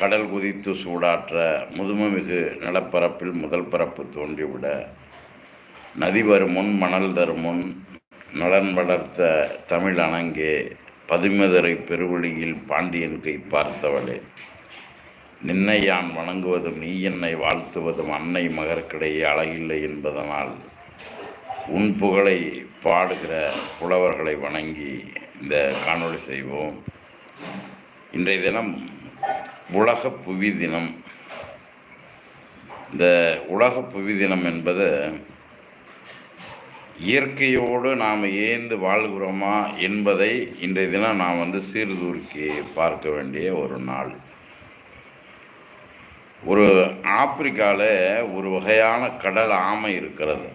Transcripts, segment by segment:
கடல் குதித்து சூடாற்ற முதுமைமிகு நிலப்பரப்பில் முதல் பரப்பு தோன்றிவிட நதி வரும் முன் மணல் தரும் முன் நலன் வளர்த்த தமிழ் அணங்கே பதுமதுரை பெருவழியில் பாண்டியன் கை பார்த்தவளே. நின்னை யான் வணங்குவதும் நீ என்னை வாழ்த்துவதும் அன்னை மகர்க்கிடையே அழகில்லை என்பதனால் உன் புகழை பாடுகிற புலவர்களை வணங்கி இந்த காணொளி செய்வோம். இன்றைய தினம் உலக புவி தினம். இந்த உலக புவி தினம் என்பது இயற்கையோடு நாம் ஏந்து வாழ்கிறோமா என்பதை இன்றைய தினம் நாம் வந்து சீர்தூக்கி பார்க்க வேண்டிய ஒரு நாள். ஒரு ஆப்பிரிக்காவில் ஒரு வகையான கடல் ஆமை இருக்கிறது.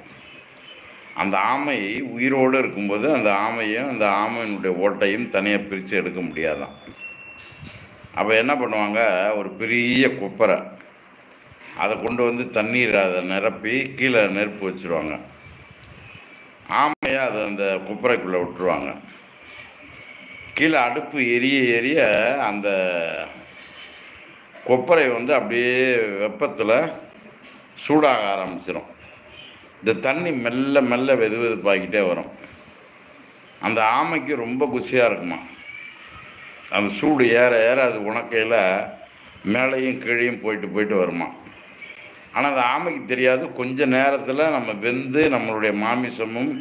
அந்த ஆமை உயிரோடு இருக்கும்போது அந்த ஆமையும் அந்த ஆமையினுடைய ஓட்டையும் தனியாக பிரித்து எடுக்க முடியாதான். அப்போ என்ன பண்ணுவாங்க? ஒரு பெரிய கொப்பரை. அதை கொண்டு வந்து தண்ணீர் அதை நிரப்பி கீழே நெருப்பு வச்சுருவாங்க. ஆமையாக அதை அந்த குப்பரைக்குள்ளே விட்டுருவாங்க. கீழே அடுப்பு எரிய எரிய அந்த கொப்பரை வந்து அப்படியே வெப்பத்தில் சூடாக ஆரம்பிச்சிடும் இந்த தண்ணி மெல்ல மெல்ல வெது வெதுப்பாக்கிட்டே வரும். அந்த ஆமைக்கு ரொம்ப குசியாக இருக்குமா? அந்த சூடு ஏற ஏற அது உணக்கையில் மேலேயும் கீழையும் போயிட்டு போயிட்டு வருமா? ஆனால் அந்த ஆமைக்கு தெரியாது. கொஞ்ச நேரத்தில் நம்ம வெந்து நம்மளுடைய மாமிசமும்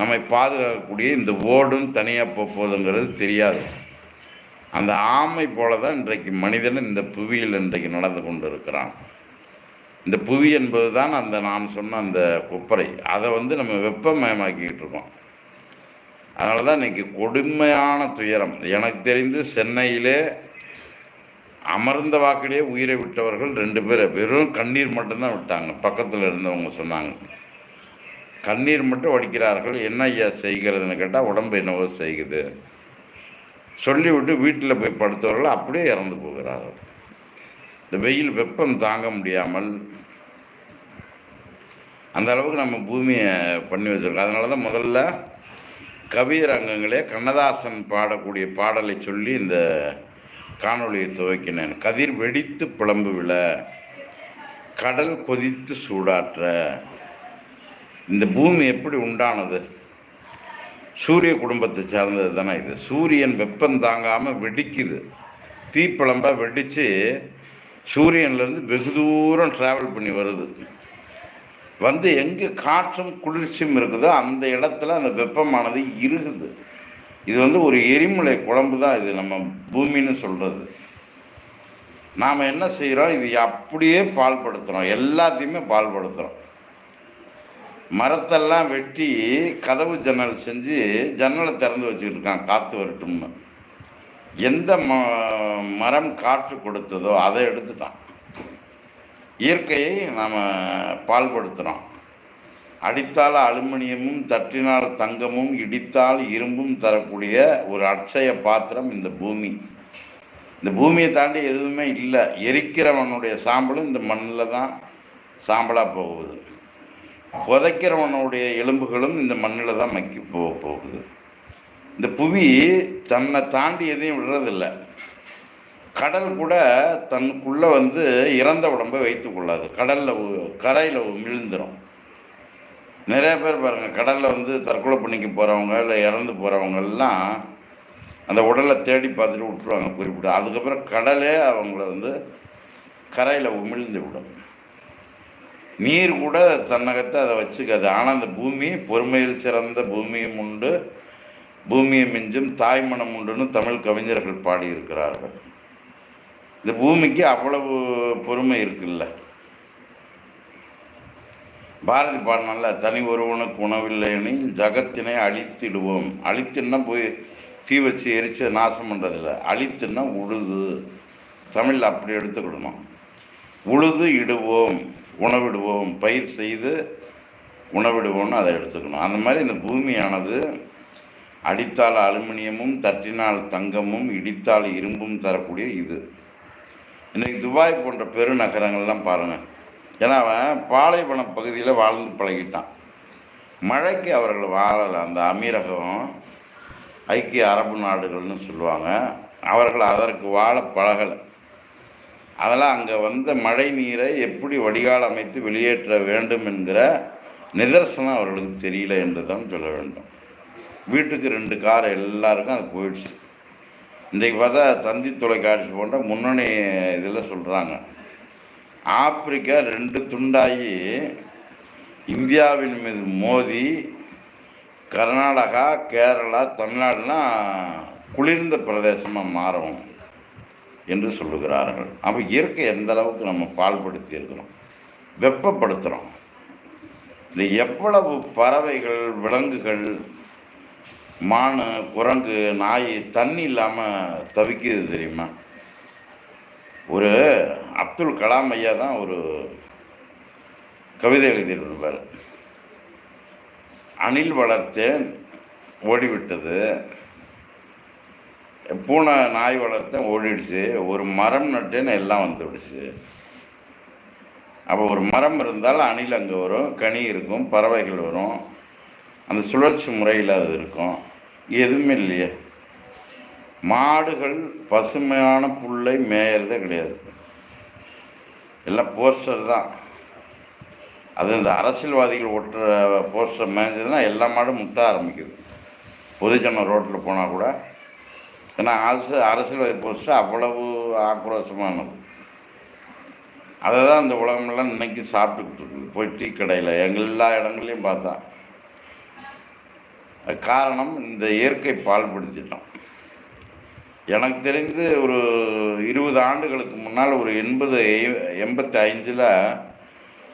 நம்மை பாதுகாக்கக்கூடிய இந்த ஓடும் தனியாக போகுதுங்கிறது தெரியாது. அந்த ஆமை போல தான் இன்றைக்கு மனிதன் இந்த புவியில் இன்றைக்கு நடந்து கொண்டு இருக்கிறான் இந்த புவி என்பது தான் அந்த நாம் சொன்ன அந்த குப்பரை. அதை வந்து நம்ம வெப்பமயமாக்கிக்கிட்டு இருக்கோம். அதனால தான் இன்றைக்கி கொடுமையான துயரம். எனக்கு தெரிந்து சென்னையிலே அமர்ந்த வாக்கிலேயே உயிரை விட்டவர்கள் ரெண்டு பேர். வெறும் கண்ணீர் மட்டும்தான் விட்டாங்க. பக்கத்தில் இருந்தவங்க சொன்னாங்க. கண்ணீர் மட்டும் வடிக்கிறார்கள். என்ன ஐயா செய்கிறதுன்னு கேட்டால் உடம்பு என்னவோ செய்குது சொல்லிவிட்டு வீட்டில் போய் படுத்தவர்கள் அப்படியே இறந்து போகிறார்கள். இந்த வெயில் வெப்பம் தாங்க முடியாமல் அந்த அளவுக்கு நம்ம பூமியை பண்ணி வச்சுருக்கோம். அதனால தான் முதல்ல கவியரங்கங்களே கண்ணதாசன் பாடக்கூடிய பாடலை சொல்லி இந்த காணொலியை துவக்கினேன். கதிர் வெடித்து பிளம்பு விழ கடல் கொதித்து சூடாற்ற. இந்த பூமி எப்படி உண்டானது? சூரிய குடும்பத்தை சார்ந்தது தானே இது. சூரியன் வெப்பம் தாங்காமல் வெடிக்குது. தீப்பிழம்பாக வெடித்து சூரியன்லேருந்து வெகு தூரம் ட்ராவல் பண்ணி வருது. வந்து எங்கே காற்றும் குளிர்ச்சியும் இருக்குதோ அந்த இடத்துல அந்த வெப்பமானது இருகுது இது வந்து ஒரு எரிமலை குழம்பு தான் இது நம்ம பூமின்னு சொல்கிறது நாம் என்ன செய்கிறோம் இது அப்படியே பால்படுத்துகிறோம் எல்லாத்தையுமே பால்படுத்துகிறோம் மரத்தெல்லாம் வெட்டி கதவு ஜன்னல் செஞ்சு ஜன்னலை திறந்து வச்சுக்கிட்டு இருக்கான் காற்று வரட்டும்னு. எந்த ம மரம் காற்று கொடுத்ததோ அதை எடுத்துட்டான். இயற்கையை நாம் பால்படுத்துகிறோம் அடித்தால் அலுமினியமும் தட்டினால் தங்கமும் இடித்தால் இரும்பும் தரக்கூடிய ஒரு அட்சய பாத்திரம் இந்த பூமி. இந்த பூமியை தாண்டி எதுவுமே இல்லை. எரிக்கிறவனுடைய சாம்பலும் இந்த மண்ணில் தான் சாம்பலாக போகுது. புதைக்கிறவனுடைய எலும்புகளும் இந்த மண்ணில் தான் மக்கி போக போகுது. இந்த புவி தன்னை தாண்டி எதையும் விடுறதில்லை. கடல் கூட தனக்குள்ளே வந்து இறந்த உடம்பை வைத்து கொள்ளாது. கடலில் கரையில் விழுந்துடும் நிறைய பேர் பாருங்கள் கடலில் வந்து தற்கொலை பண்ணிக்க போகிறவங்க இல்லை இறந்து போகிறவங்க எல்லாம் அந்த உடலை தேடி பார்த்துட்டு விட்டுருவாங்க குறிப்பிட்டு. அதுக்கப்புறம் கடலே அவங்கள வந்து கரையில் உமிழ்ந்து விடும். நீர் கூட தன்னகத்தை அதை வச்சுக்காது. ஆனால் அந்த பூமி பொறுமையில் சிறந்த பூமியும் உண்டு. பூமியை மிஞ்சும் தாய்மனம் உண்டுன்னு தமிழ் கவிஞர்கள் பாடியிருக்கிறார்கள். இந்த பூமிக்கு அவ்வளவு பொறுமை இருக்குல்ல? பாரதி பாடினால தனி ஒருவனுக்கு உணவில்லைன்னு ஜகத்தினை அழித்திடுவோம். அழித்துன்னா போய் தீ வச்சு எரிச்சு நாசம் பண்ணுறதில்ல அழித்துன்னா உழுது. தமிழில் அப்படி எடுத்துக்கிடணும். உழுது இடுவோம் உணவிடுவோம். பயிர் செய்து உணவிடுவோம்னு அதை எடுத்துக்கணும். அந்த மாதிரி இந்த பூமியானது அடித்தால் அலுமினியமும் தட்டினால் தங்கமும் இடித்தால் இரும்பும் தரக்கூடிய இது. இன்றைக்கி துபாய் போன்ற பெருநகரங்கள்லாம் பாருங்கள் ஏன்னா அவன் பாலைவன பகுதியில் வாழ்ந்து பழகிட்டான். மழைக்கு அவர்கள் வாழலை. அந்த அமீரகம் ஐக்கிய அரபு நாடுகள்னு சொல்லுவாங்க. அவர்கள் அதற்கு வாழ பழகலை. அதெல்லாம் அங்கே வந்த மழை நீரை எப்படி வடிகால் அமைத்து வெளியேற்ற வேண்டும் என்கிற நிதர்சனம் அவர்களுக்கு தெரியல என்று தான் சொல்ல வேண்டும். வீட்டுக்கு ரெண்டு கார் எல்லாருக்கும் அது போயிடுச்சு. இன்றைக்கு பார்த்தா தந்தி தொலைக்காட்சி போன்ற முன்னணி இதில் சொல்கிறாங்க. ஆப்பிரிக்கா ரெண்டு துண்டாகி இந்தியாவின் மீது மோதி கர்நாடகா கேரளா தமிழ்நாடுலாம் குளிர்ந்த பிரதேசமாக மாறும் என்று சொல்லுகிறார்கள். அப்போ இயற்கை எந்த அளவுக்கு நம்ம பால்படுத்தி இருக்கிறோம்? வெப்பப்படுத்துகிறோம். இந்த எவ்வளவு பறவைகள் விலங்குகள் மான் குரங்கு நாய் தண்ணி இல்லாமல் தவிக்குது தெரியுமா? ஒரு அப்துல் கலாம் ஐயா தான் ஒரு கவிதை எழுதியிருப்பார். அணில் வளர்த்தேன் ஓடிவிட்டது. பூனை நாய் வளர்த்தேன் ஓடிடுச்சு. ஒரு மரம் நட்டேன்னு எல்லாம் வந்து விடுச்சு அப்போ ஒரு மரம் இருந்தால் அணில் அங்கே வரும் கனி இருக்கும் பறவைகள் வரும். அந்த சுழற்சி முறையில் அது இருக்கும். எதுவுமே இல்லையே. மாடுகள் பசுமையான புல்லை மேயறதே கிடையாது. எல்லாம் போஸ்டர் தான். அது இந்த அரசியல்வாதிகள் ஒட்டுற போஸ்டர் மேய்ஞ்சதுன்னா எல்லா மாடும் முட்ட ஆரம்பிக்குது. பொதுஜன ரோட்டில் போனால் கூட. ஏன்னா அரசு அரசியல்வாதி போஸ்டர் அவ்வளவு ஆக்ரோஷமானது. அதை தான் இந்த உலகமெல்லாம் இன்னைக்கு சாப்பிட்டுக்கிட்டு இருக்குது. போய் டீ கடையில் எல்லா இடங்கள்லையும் பார்த்தா. காரணம் இந்த இயற்கை பால்படுத்திட்டோம். எனக்கு தெரிந்து ஒரு இருபது ஆண்டுகளுக்கு முன்னால் ஒரு எண்பது எண்பத்தி ஐந்தில்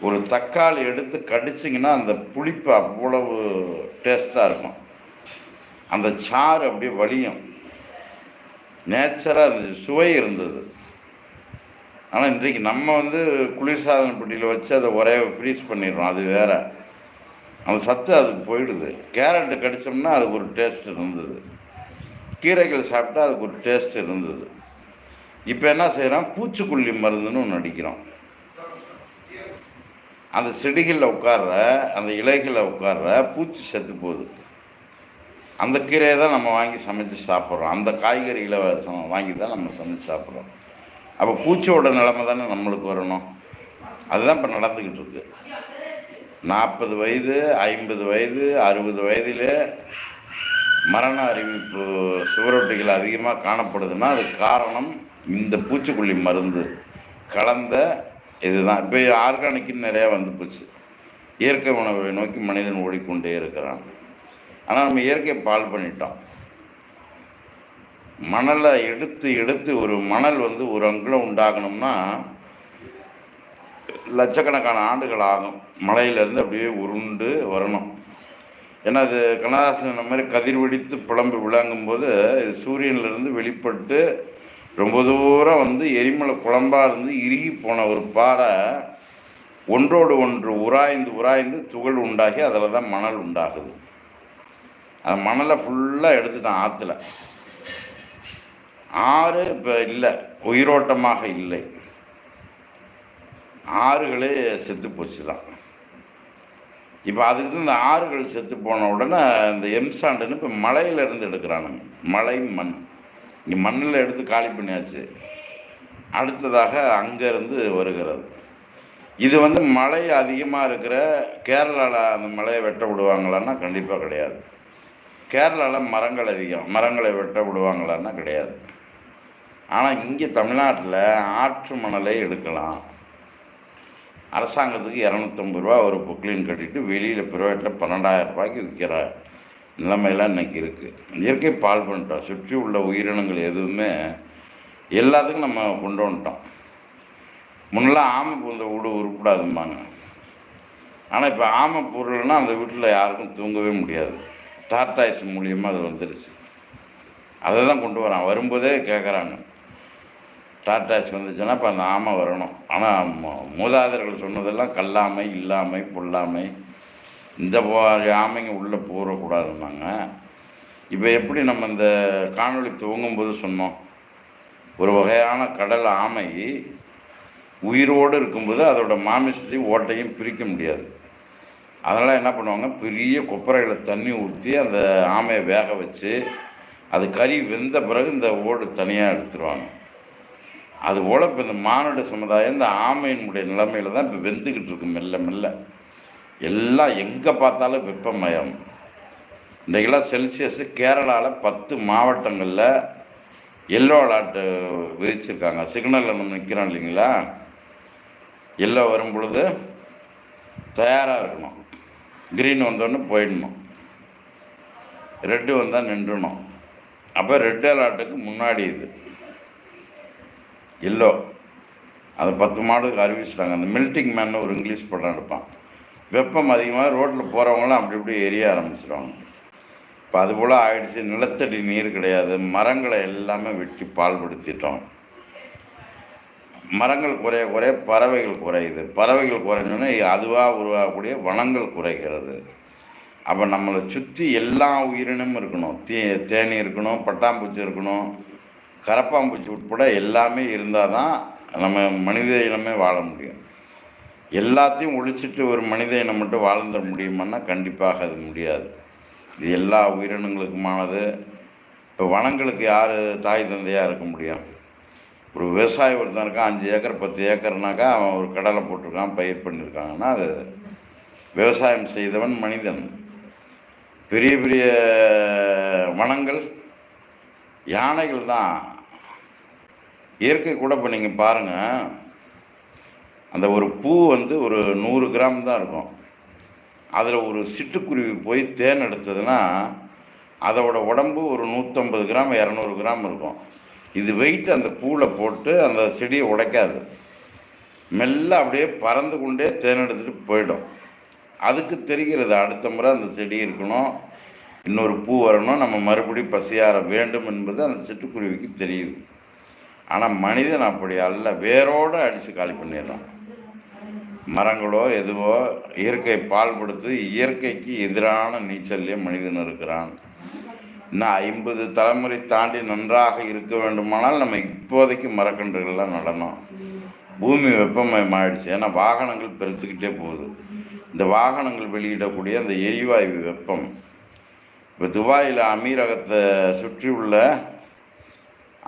ஒரு தக்காளி எடுத்து கடிச்சிங்கன்னா அந்த புளிப்பு அவ்வளவு டேஸ்ட்டாக இருக்கும். அந்த சாறு அப்படியே வலியும். நேச்சராக இருந்துச்சு சுவை இருந்தது. ஆனால் இன்றைக்கு நம்ம வந்து குளிர்சாதன பெட்டியில் வச்சு அதை ஒரே ஃப்ரீஸ் பண்ணிடுறோம். அது வேறு. அந்த சத்து அதுக்கு போயிடுது. கேரட்டு கடிச்சோம்னா அதுக்கு ஒரு டேஸ்ட் இருந்தது. கீரைகள் சாப்பிட்டா அதுக்கு ஒரு டேஸ்ட் இருந்தது. இப்போ என்ன செய்கிறோம் பூச்சிக்கொல்லி மருந்துன்னு ஒன்று அடிக்கிறோம். அந்த செடிகளில் உட்கார்ற அந்த இலைகளில் உட்கார்ற பூச்சி செத்து போகுது. அந்த கீரையை தான் நம்ம வாங்கி சமைச்சு சாப்பிட்றோம். அந்த காய்கறிகளை வாங்கி தான் நம்ம சமைச்சு சாப்பிட்றோம். அப்போ பூச்சியோட நிலைமை தானே நம்மளுக்கு வரணும். அதுதான் இப்போ நடந்துக்கிட்டு இருக்குது நாற்பது வயது ஐம்பது வயது அறுபது வயதிலே மரண அறிவிப்பு சுவரொட்டிகள் அதிகமாக காணப்படுதுன்னா அதுக்கு காரணம் இந்த பூச்சிக்கொல்லி மருந்து. கலந்த இதுதான். இப்போ ஆர்கானிக்னு நிறையா வந்து போச்சு. இயற்கை உணவை நோக்கி மனிதன் ஓடிக்கொண்டே இருக்கிறான். ஆனால் நம்ம இயற்கையை பால் பண்ணிட்டோம். மணலை எடுத்து எடுத்து ஒரு மணல் வந்து ஒரு அங்குலம் உண்டாகணும்னா லட்சக்கணக்கான ஆண்டுகள் ஆகும் மலையிலேருந்து அப்படியே உருண்டு வரணும். ஏன்னா அது கனகாசன இந்த மாதிரி கதிர் வெடித்து விளங்கும் போது இது சூரியன்லேருந்து வெளிப்பட்டு ரொம்ப தூரம் வந்து எரிமலை குழம்பாக இருந்து இறுகி போன ஒரு பாறை ஒன்றோடு ஒன்று உராய்ந்து உராய்ந்து துகள் உண்டாகி அதில் தான் மணல் உண்டாகுது. அந்த மணலை ஃபுல்லாக எடுத்துட்டான் ஆற்றுல ஆறு இப்போ இல்லை உயிரோட்டமாக இல்லை. ஆறுகளே செத்து போச்சு தான் இப்போ அதுக்கு தான் இந்த ஆறுகள் செத்து போன உடனே இந்த எம்சாண்டுன்னு இப்போ மலையிலேருந்து எடுக்கிறானுங்க. மலை மண். இங்கே மண்ணில் எடுத்து காலி பண்ணியாச்சு. அடுத்ததாக அங்கேருந்து வருகிறது. இது வந்து மழை அதிகமாக இருக்கிற கேரளாவில் அந்த மலையை வெட்ட விடுவாங்களான்னா கண்டிப்பாக கிடையாது. கேரளாவில் மரங்கள் அதிகம். மரங்களை வெட்ட விடுவாங்களான்னா கிடையாது. ஆனால் இங்கே தமிழ்நாட்டில் ஆற்று மணலை எடுக்கலாம். அரசாங்கத்துக்கு இரநூத்தம்பது ரூபா ஒரு புக்லின் கட்டிட்டு வெளியில் ப்ரைவேட்டில் பன்னெண்டாயிரம் ரூபாய்க்கு விற்கிற நிலைமையெல்லாம் இன்னைக்கு இருக்குது இயற்கை பால் பண்ணிட்டோம். சுற்றி உள்ள உயிரினங்கள் எதுவுமே எல்லாத்துக்கும் நம்ம கொண்டு வந்துட்டோம். முன்னெல்லாம் ஆமை பூந்த வீடு உருப்படாதும்பாங்க. ஆனால் இப்போ ஆமை பொருள்னா அந்த வீட்டில் யாருக்கும் தூங்கவே முடியாது. டாட்டாய்ஸ் மூலியமாக அது வந்துருச்சு. அதை தான் கொண்டு வரான். வரும்போதே கேட்குறாங்க டாட்டாஸ் வந்துச்சுன்னா இப்போ அந்த ஆமை வரணும் ஆனால் மூதாதர்கள் சொன்னதெல்லாம் கல்லாமை இல்லாமை பொல்லாமை இந்த ஆமைங்க உள்ளே போகக்கூடாதுன்னாங்க இப்போ எப்படி நம்ம இந்த காணொளி துவங்கும்போது சொன்னோம். ஒரு வகையான கடல் ஆமை உயிரோடு இருக்கும்போது அதோட மாமிசத்தையும் ஓட்டையும் பிரிக்க முடியாது. அதனால் என்ன பண்ணுவாங்க? பெரிய கொப்பரைகளை தண்ணி ஊற்றி அந்த ஆமையை வேக வச்சு அது கறி வெந்த பிறகு இந்த ஓடு தனியாக எடுத்துருவாங்க. அதுபோல் இப்போ இந்த மானுட சமுதாயம் இந்த ஆமையினுடைய நிலைமையில தான் இப்போ வெந்துக்கிட்டு இருக்கு மெல்ல மெல்ல. எல்லாம் எங்கே பார்த்தாலும் வெப்பமயம். இன்றைக்கெல்லாம் செல்சியஸ் கேரளாவில் பத்து மாவட்டங்களில் எல்லோ அலர்ட்டு விதிச்சிருக்காங்க. சிக்னலில் நம்ம நிற்கிறோம் இல்லைங்களா? எல்லோ வரும் பொழுது தயாராக இருக்கணும். க்ரீன் வந்தோடனே போயிடணும். ரெட்டு வந்தால் நின்றுணும். அப்போ ரெட் அலர்ட்டுக்கு முன்னாடி இது. எல்லோ அந்த பத்து மாடுக்கு அறிவிச்சிட்டாங்க. அந்த மில்டிங் மேன் ஒரு இங்கிலீஷ் படம் எடுப்பான். வெப்பம் அதிகமாக ரோட்டில் போகிறவங்களாம் அப்படி இப்படி எரிய ஆரம்பிச்சிருவாங்க. இப்போ அதுபோல் ஆயிடுச்சு. நிலத்தடி நீர் கிடையாது. மரங்களை எல்லாமே வெட்டி பால்படுத்திட்டோம். மரங்கள் குறைய குறைய பறவைகள் குறையுது. பறவைகள் குறைஞ்சோன்னே அதுவாக உருவாகக்கூடிய வனங்கள் குறைகிறது. அப்போ நம்மளை சுற்றி எல்லா உயிரினமும் இருக்கணும். தே தேனி இருக்கணும் பட்டாம்பூச்சி இருக்கணும். கரப்பாம்பூச்சி உட்பட எல்லாமே இருந்தால் தான் நம்ம மனித இனமே வாழ முடியும். எல்லாத்தையும் ஒழிச்சிட்டு ஒரு மனித இனம் மட்டும் வாழ்ந்துட முடியுமான்னா கண்டிப்பாக அது முடியாது. இது எல்லா உயிரினங்களுக்குமானது. இப்போ வனங்களுக்கு யார் தாய் தந்தையாக இருக்க முடியும்? ஒரு விவசாயி ஒருத்தன் இருக்கான் அஞ்சு ஏக்கர் பத்து ஏக்கர்னாக்கா அவன் ஒரு கடலை போட்டிருக்கான் பயிர் பண்ணியிருக்காங்கன்னா அது விவசாயம் செய்தவன் மனிதன். பெரிய பெரிய வனங்கள் யானைகள் தான் இயற்கை கூட இப்போ நீங்கள் பாருங்கள் அந்த ஒரு பூ வந்து ஒரு நூறு கிராம் தான் இருக்கும். அதில் ஒரு சிட்டுக்குருவி போய் தேன் எடுத்ததுன்னா அதோட உடம்பு ஒரு நூற்றம்பது கிராம் இரநூறு கிராம் இருக்கும். இது வெயிட் அந்த பூவில் போட்டு அந்த செடியை உடைக்காது. மெல்ல அப்படியே பறந்து கொண்டே தேன் எடுத்துகிட்டு போயிடும். அதுக்கு தெரிகிறது அடுத்த முறை அந்த செடி இருக்கணும் இன்னொரு பூ வரணும் நம்ம மறுபடியும் பசியார வேண்டும் என்பது அந்த சிட்டுக்குருவிக்கு தெரியுது. ஆனால் மனிதன் அப்படி அல்ல. வேரோடு அடித்து காலி பண்ணிடுறான். மரங்களோ எதுவோ இயற்கை பால் கொடுத்து இயற்கைக்கு எதிரான நீச்சல்லே மனிதன் இருக்கிறான். இன்னும் ஐம்பது தலைமுறை தாண்டி நன்றாக இருக்க வேண்டுமானால் நம்ம இப்போதைக்கு மரக்கன்றுகள்லாம் நடணும். பூமி வெப்பமயமாயிடுச்சு. ஏன்னா வாகனங்கள் பெருத்துக்கிட்டே போகுது. இந்த வாகனங்கள் வெளியிடக்கூடிய அந்த எரிவாயு வெப்பம். இப்போ துபாயில் அமீரகத்தை சுற்றி உள்ள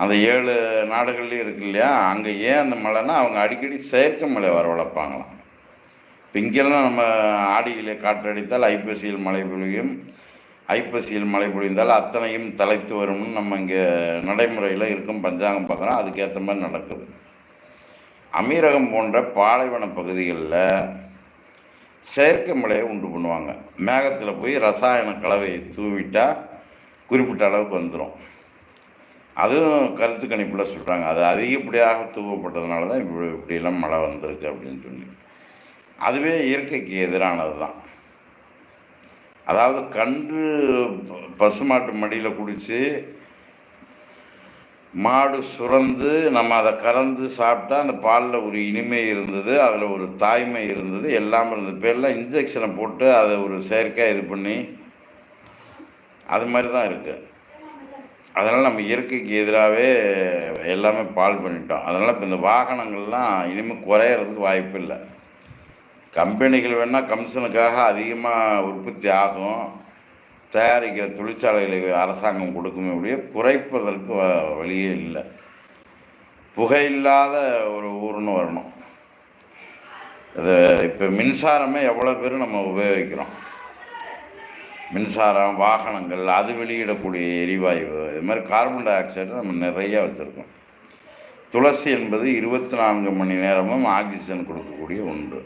அந்த ஏழு நாடுகள்லையும் இருக்கு இல்லையா? அங்கே ஏன் அந்த மழைன்னா அவங்க அடிக்கடி செயற்கை மழை வரவழைப்பாங்களாம் இப்போ இங்கெல்லாம் நம்ம ஆடியிலே காற்றடித்தால் ஐப்பசியில் மழை பொழியும். ஐப்பசியில் மழை பொழிந்தால் அத்தனையும் தலைத்து வரும்னு நம்ம இங்கே நடைமுறையில் இருக்கும் பஞ்சாங்கம் பார்க்குறோம். அதுக்கேற்ற மாதிரி நடக்குது. அமீரகம் போன்ற பாலைவன பகுதிகளில் செயற்கை மழையை உண்டு பண்ணுவாங்க. மேகத்தில் போய் ரசாயன கலவையை தூவிட்டால் குறிப்பிட்ட அளவுக்கு வந்துடும் அதுவும் கருத்து கணிப்பில் சொல்கிறாங்க. அது அதிகப்படியாக தூவப்பட்டதுனால தான் இப்படி இப்படியெல்லாம் மழை வந்திருக்கு அப்படின்னு சொல்லி. அதுவே இயற்கைக்கு எதிரானது தான். அதாவது கன்று பசுமாட்டு மடியில் குடித்து மாடு சுரந்து நம்ம அதை கறந்து சாப்பிட்டா அந்த பாலில் ஒரு இனிமை இருந்தது அதில் ஒரு தாய்மை இருந்தது எல்லாம் இருந்தது. இப்போ எல்லாம் இன்ஜெக்ஷனை போட்டு அதை ஒரு செயற்கையாக இது பண்ணி அது மாதிரி தான் இருக்குது அதனால் நம்ம இயற்கைக்கு எதிராகவே எல்லாமே பால் பண்ணிட்டோம். அதனால் இப்போ இந்த வாகனங்கள்லாம் இனிமேல் குறையிறதுக்கு வாய்ப்பு இல்லை. கம்பெனிகள் வேணால் கமிஷனுக்காக அதிகமாக உற்பத்தி ஆகும். தயாரிக்கிற தொழிற்சாலைகளுக்கு அரசாங்கம் கொடுக்குமே அப்படியே குறைப்பதற்கு வ- வழியே இல்லை. புகையில்லாத ஒரு ஊர்னு வரணும். இது இப்போ மின்சாரமே எவ்வளோ பேர் நம்ம உபயோகிக்கிறோம். மின்சாரம் வாகனங்கள் அது வெளியிடக்கூடிய எரிவாயு இது மாதிரி கார்பன் டை ஆக்சைடு நம்ம நிறையா வச்சுருக்கோம். துளசி என்பது இருபத்தி நான்கு மணி நேரமும் ஆக்சிஜன் கொடுக்கக்கூடிய ஒன்று.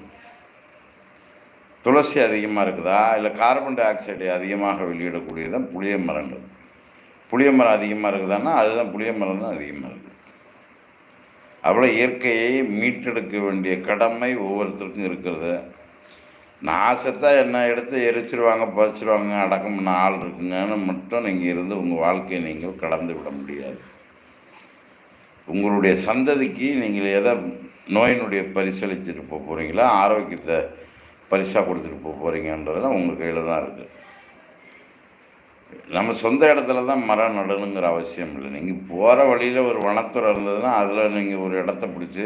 துளசி அதிகமாக இருக்குதா? இல்லை கார்பன் டை ஆக்சைடு அதிகமாக வெளியிடக்கூடியது தான் புளிய மரங்கள். புளிய மரம் அதிகமாக இருக்குதான்னா அதுதான் புளிய மரம் தான் அதிகமாக இருக்குது அவ்வளோ இயற்கையை மீட்டெடுக்க வேண்டிய கடமை ஒவ்வொருத்தருக்கும் இருக்கிறது. நான் செத்தா என்ன எடுத்து எரிச்சிருவாங்க புதைச்சிருவாங்க அடக்கம் பண்ண ஆள் இருக்குங்கன்னு மட்டும் நீங்கள் இருந்து உங்கள் வாழ்க்கையை நீங்கள் கடந்து விட முடியாது. உங்களுடைய சந்ததிக்கு நீங்கள் எதை நோயினுடைய பரிசளிச்சுட்டு போக போகிறீங்களா ஆரோக்கியத்தை பரிசாக கொடுத்துட்டு போக போகிறீங்கன்றதெல்லாம் உங்கள் கையில் தான் இருக்குது நம்ம சொந்த இடத்துல தான் மரம் நடணுங்கிற அவசியம் இல்லை. நீங்கள் போகிற வழியில் ஒரு வனத்துறை இருந்ததுன்னா அதில் நீங்கள் ஒரு இடத்த பிடிச்சி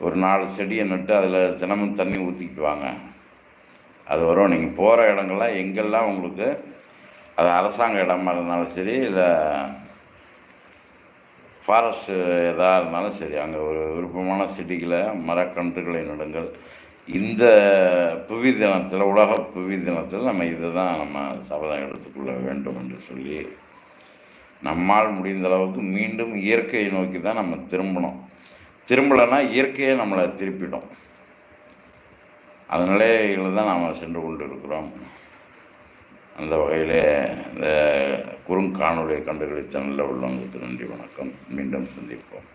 ஒரு நாலு செடியை நட்டு அதில் தினமும் தண்ணி ஊற்றிக்கிட்டு வாங்க அது வரும். நீங்கள் போகிற இடங்கள்லாம் எங்கெல்லாம் உங்களுக்கு அது அரசாங்க இடமா இருந்தாலும் சரி இல்லை ஃபாரஸ்ட்டு எதாக இருந்தாலும் சரி அங்கே ஒரு விருப்பமான செடிகளை மரக்கன்றுகளை நடுங்கள். இந்த புவி தினத்தில் உலக புவி தினத்தில் நம்ம இதை தான் நம்ம சபதம் எடுத்துக்கொள்ள வேண்டும் என்று சொல்லி நம்மால் முடிந்த அளவுக்கு மீண்டும் இயற்கையை நோக்கி தான் நம்ம திரும்பணும். திரும்பலைன்னா இயற்கையை நம்மளை திருப்பிடும். அந்த நிலையில் தான் நாம் சென்று கொண்டு இருக்கிறோம் அந்த வகையிலே இந்த குறுங்காணொலியை கண்டுகளித்த நல்ல உள்ளவங்களுக்கு நன்றி வணக்கம். மீண்டும் சந்திப்போம்.